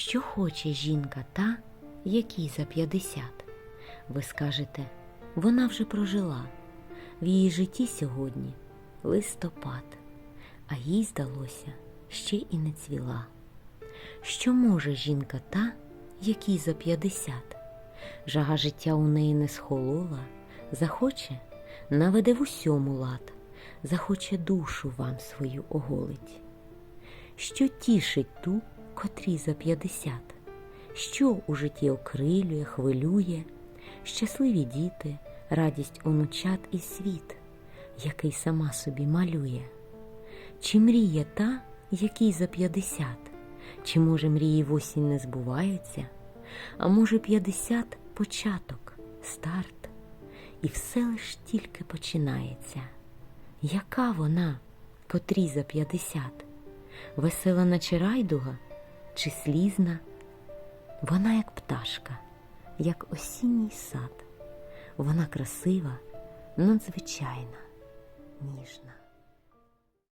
Що хоче жінка та, якій за 50? Ви скажете, вона вже прожила. В її житті сьогодні листопад, а їй здалося, ще і не цвіла. Що може жінка та, якій за 50? Жага життя у неї не схолола, захоче, наведе в усьому лад, захоче душу вам свою оголить. Що тішить ту, котрій за 50? Що у житті окрилює, хвилює, щасливі діти, радість онучат і світ, який сама собі малює? Чи мріє та, якій за 50? Чи може мрії в осінь не збуваються? А може 50 – початок, старт, і все лиш тільки починається. Яка вона, котрій за 50? Весела наче райдуга чи слізна? Вона як пташка, як осінній сад. Вона красива, надзвичайна, ніжна.